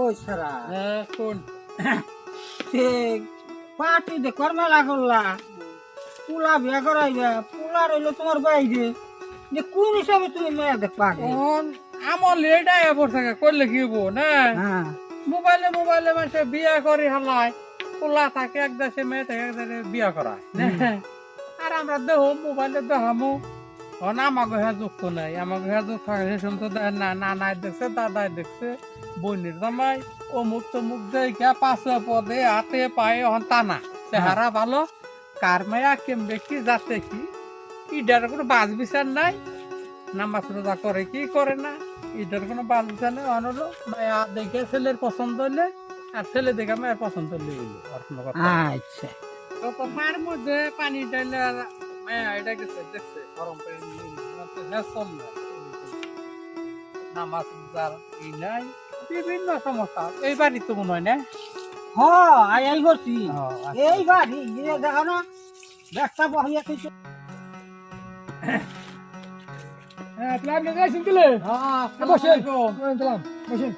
ওই সারা। হ্যাঁ কোন সে পার্টি দে কর্মেলা করলা। পোলা বিয়া করাইবা পোলা রইল তোমার বাইরে। যে কোন হিসাবে তুমি মেয়ে দেখ পারে কোন আমার লেটা এবার থাকে করলে কি হব না? হ্যাঁ। মোবাইলে মোবাইলে মানুষে বিয়া করে হালায় পোলা থাকে এক দেশে মেয়ে থাকে এক দেশে বিয়া করায়? আর আমরা দেহ মোবাইলে দেখামো আমাকে হ্যাঁ যুক্ত নাই আমাকে হ্যাঁ না দেখছে দেখছে জামাই অমুক তমুক দেখে পাশে পদে হাতে পায়ে হন টানা। চেহারা ভালো কার মায়া কেমবে কি যাতে কি? ইডার কোনো বাজ বিচার নাই নামাজ রোজা করে কি করে না? ইডার কোনো বাজ বিচার নাই অনলো মায়া দেখে ছেলের পছন্দ হইলে আর ছেলে দেখে মায়ের পছন্দ হইলে হইল আর কোনো কথা আচ্ছা। তো মধ্যে পানি ডাইলে মায়া এটা গেছে দেখছে? নামাজ রোজার ই নাই বিভিন্ন সমস্যা। এই বাড়ি তো মনে হয় না? হ আই আই করছি। আচ্ছা। এই বাড়ি যে দেখো না ব্যবসা বহিয়া থেকে হ্যাঁ প্ল্যান নিয়ে যাইছেন হ্যাঁ, বসেন। আলাইকুম। দিলাম বসেন।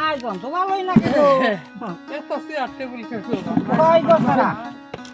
আয়োজন তো ভালোই লাগে তো এত গো সারা এখন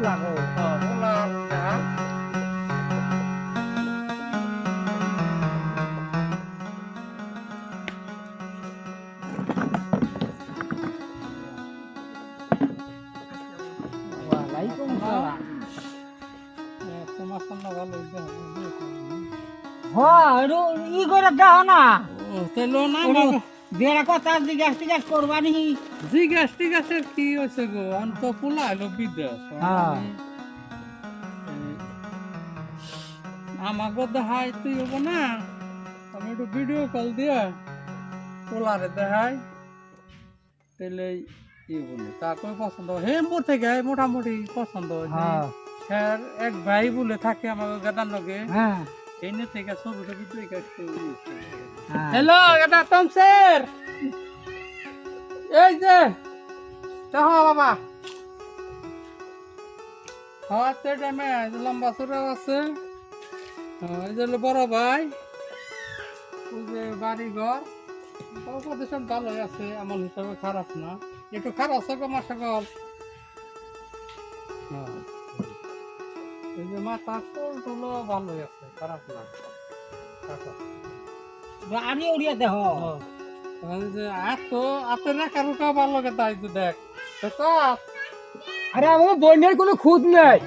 যা হলো লাগো ওলা যা ওয়ালাইকুম সালাম তোমার সামনে ভালো হ্যাঁ একটু ই করে দাও না ও তেলো না একটু বেড়া কথা জিজ্ঞাসা টিজ্ঞাসা করবানি জিজ্ঞাস টিজ্ঞাসের কি হয়েছে গো? অন্ত পোলা এলো বিদেশ। হ্যাঁ। আমাকে দেখাই তুই হব না? আমি একটু ভিডিও কল দিয়ে পোলারে দেখাই তাহলে ই বলি তারপরে পছন্দ। হে মোর থেকে মোটামুটি পছন্দ হ্যাঁ। এক ভাই বলে থাকে আমার গাদার লগে। হ্যাঁ। হ্যাঁ। হ্যালো তমসের এই যে দেখো বাবা। টাইমে লম্বা চূড়াও আছে। হ্যাঁ, এই যে বড় ভাই। ওই যে বাড়ি ঘর প্রদেশন ভালোই আছে আমার হিসাবে খারাপ না। একটু খারাপ আছে গো মাসা গল হ্যাঁ। এই যে মাথা ভালোই আছে খারাপ না। উড়িয়ে দেহ। এত ভালো লাগে তাই তো দেখ? আরে আমার কোনো খুদ নাই।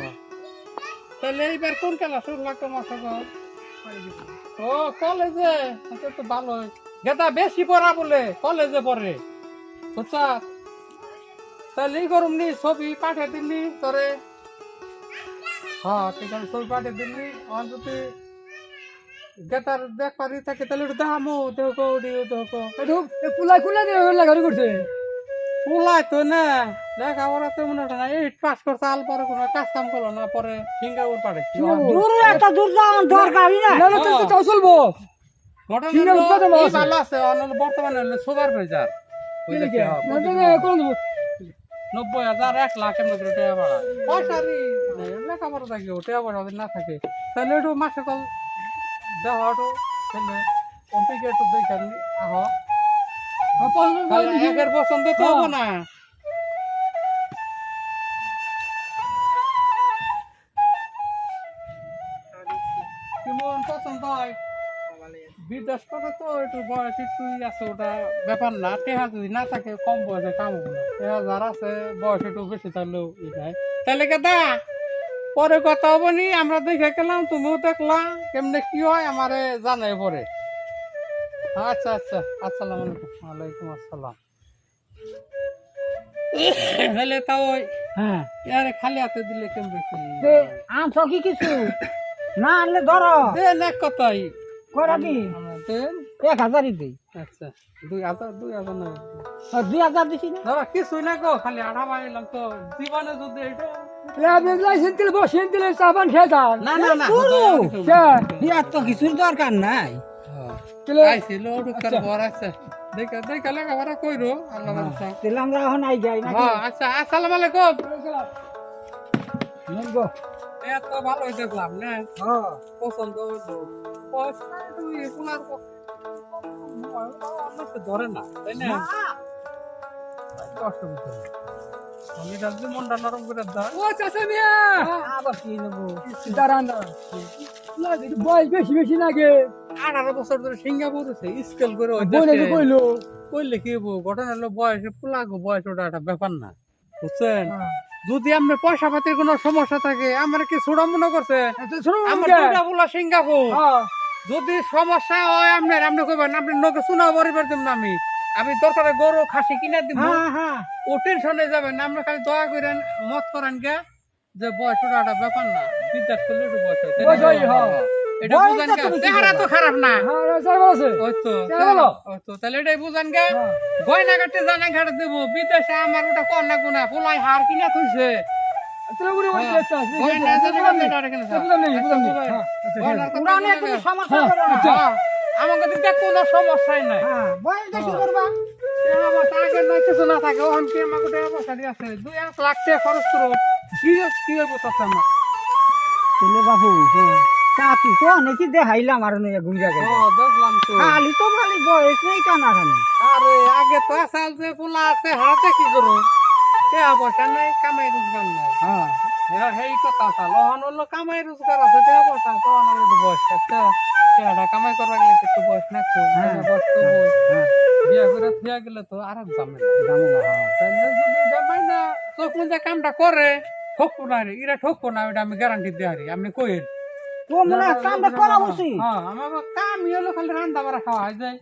তাহলে এইবার কোন লাগতো মাসা গল ও কলেজে? আচ্ছা তো ভালো। গেদা বেশি পড়া বলে কলেজে পড়ে। বুঝছা তাহলে এই করুম নি ছবি পাঠিয়ে দিলি তোরে। হ্যাঁ আছে ছবি পাঠিয়ে দিলি আমার যদি গেতার দেখ পারি থাকে তাহলে একটু দেখামো দেখো ওডিও দেখো। পুলাই খুলে দিয়ে লাগারি করছে? পোলাই তো না দেখ আমার তো মনে হয় না এইট পাস করছে আল পরে কোনো কাজ কাম করল না পরে সিঙ্গাপুর পাঠাচ্ছি দূর একটা দূর যাওয়ার দরকারই না না তো তো চলবো। বর্তমানে সুগার প্রেসার কোন নব্বই হাজার এক লাখ এমন করে টাকা ভাড়া। পয়সা রি লেখাপড়া থাকে টাকা পয়সা যদি না থাকে তাহলে একটু মাসে কল দেহ একটু তাহলে কম্পিউটার একটু দেখে আহ। একের পছন্দ তো হব না। কেমন পছন্দ হয়? বিদেশ করে তো একটু বয়স একটু আছে ওটা ব্যাপার না টেহা যদি না থাকে কম বয়সে কাম না টেহা যারা আছে বয়স একটু বেশি থাকলেও ই নাই। তাহলে কেদা পরে কথা হব নি আমরা দেখে গেলাম তুমিও দেখলাম কেমনে কি হয় আমারে জানাই পরে আচ্ছা আচ্ছা আসসালামু আলাইকুম। ওয়ালাইকুম আসসালাম। তাহলে তাও ওই হ্যাঁ। ইয়ারে খালি হাতে দিলে কেমন কি? আনছ কি কিছু? না আনলে ধরো। দে না কথাই। করা কি? এক হাজারই দিই। আচ্ছা দুই হাজার দুই হাজার না দুই হাজার দিছি না? দাদা কিছুই না গো খালি আড়া মারিলাম তো। জীবনে যদি এটা কিছুর দরকার নাই। হ্যাঁ আচ্ছা আলাইকুম। নেন এত ভালো দেখলাম না? হ্যাঁ। পছন্দ হলো পয়সা তুমি এগুলার ধরে না তাই না? কষ্ট করতে আমি যদি মনটা নরম করে দাও ও চাচা মিয়া! আবার কি নেব? দাঁড়ান দাঁড়ান বয়স বেশি বেশি লাগে। আঠারো বছর ধরে সিঙ্গাপুর স্কেল করে বলে কইলো। কইলে কি ঘটনা হলো বয়সে পুলাগো বয়স ওটা একটা ব্যাপার না। বুঝছেন? যদি আপনার পয়সা পাতির কোনো সমস্যা থাকে আমার কি ছোড়া মনে করছে আমার? সিঙ্গাপুর। হ্যাঁ, যদি সমস্যা হয় আপনার আপনি কইবেন আপনি নকে শোনা পরিবার দিব না আমি। আমি দরকারে গরু খাসি কিনে দিব হ্যাঁ হ্যাঁ। ও টেনশনে যাবেন আপনি খালি দয়া করেন মত করেন গে যে বয়স ওটা একটা ব্যাপার না বিদ্যাস করলে একটু বয়স হয় তাই না? বয়স। এটা বয়স বুঝেন তো গে চেহারা তো খারাপ না। স্যার ভালো ওই তো ওই তো তাহলে এটাই বুঝেন গে। গয়না কাটতে জানা ঘাটে দেবো বিদেশে আমার ওটা কর না গুনা ফুলাই হার কিনা থইছে আমাকে দিকে কোনো সমস্যাই নাই। হ্যাঁ বয়স বেশি করবা। আমার আগে নয় কিছু না থাকে। ওখান কি আমাকে টাকা পয়সা দিয়ে আছে দুই এক লাখ টাকা খরচ করো। কি কি হইব তাতে আমার? তাহলে বাবু তা তুই তো অনেকই দেখাইলাম আর নয় ও দেখলাম তো। খালি তো খালি বয়স নেই কানা খানি আরে আগে তো আসাল যে পোলা আছে হারাতে কি করো টাকা পয়সা নাই কামাই রোজগার নাই। হ্যাঁ। সেই কথা আছে লহন হলো কামাই রোজগার আছে টাকা পয়সা আছে তখন হলো বয়স আছে। টাকাটা কামাই করার গেলে একটু বয়স না খুব হ্যাঁ। বয়স তো হ্যাঁ। বিয়ে করে থিয়া গেলে তো আর ঝামেলা, হ্যাঁ। তাহলে যদি জামাই না চোখ মুজে কামটা করে ঠকবো না রে ইরা ঠকবো না ওটা আমি গ্যারান্টি দিয়ে হারি আপনি কইেন তো মনে কামটা করা উচিত হ্যাঁ আমার কাম হলো খালি রান্না বাড়া খাওয়া হয় যায়।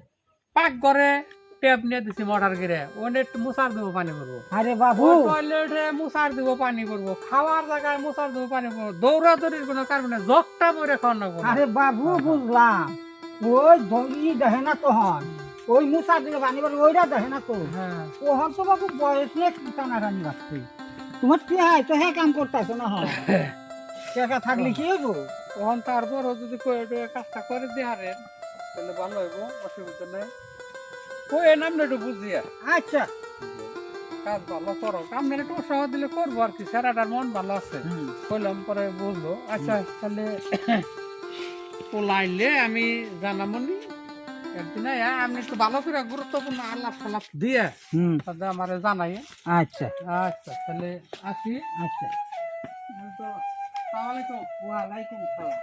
পাক করে টেপ নিয়ে দিছি মোটর গিরে ওনে একটু মুসার দেবো পানি করব। আরে বাবু। টয়লেটে মুসার দিব পানি করব। খাওয়ার জায়গায় মুসার দিব পানি করব। দৌড়াদৌড়ির কোনো কারণ নেই জগটা বইরে খাওয়ার না কোনো। আরে বাবু বুঝলাম। ওই ধরি দেখে না তখন ওই মুসা দিলে পানি বলে ওইটা দেখে না তো। হ্যাঁ। ওহন তো বাবু বয়স নেই টানা টানি রাখছে তোমার কি হয়? তো হ্যাঁ কাম করতেছো না হয় টাকা থাকলে কি হইব? তখন তারপরও যদি কাজটা করে দিয়ে হারে তাহলে ভালো হইব অসুবিধা নেই। কয়ে নামলে একটু বুঝিয়া। আচ্ছা। কাজ ভালো করো। আপনার একটু উৎসাহ দিলে করব আর কি স্যারাটার মন ভালো আছে। কইলাম পরে আচ্ছা তাহলে পোলাইলে আমি জানামনি একদিন আপনি একটু ভালো করে গুরুত্বপূর্ণ আলাপ সালাপ দিয়ে হুম। তাহলে আমার জানাই। আচ্ছা। আচ্ছা তাহলে আসি। আচ্ছা। ওয়ালাইকুম সালাম।